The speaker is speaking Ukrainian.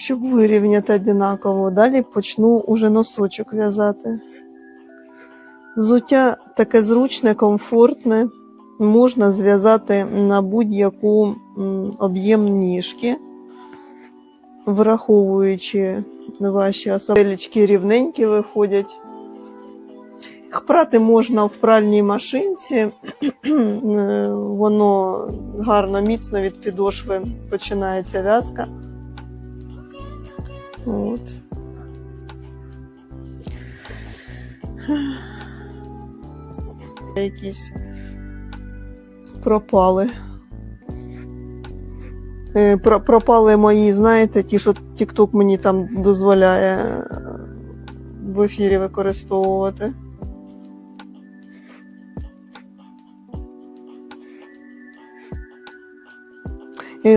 щоб вирівняти однаково. Далі почну уже носочок в'язати. Взуття таке зручне, комфортне. Можна зв'язати на будь-яку об'єм ніжки, враховуючи ваші особливості рівненькі виходять. Їх можна в пральній машинці, Е, воно гарно, міцно від підошви починається в'язка. От. Якісь пропали. Е, про- Пропали мої, знаєте, ті, що TikTok мені там дозволяє в ефірі використовувати.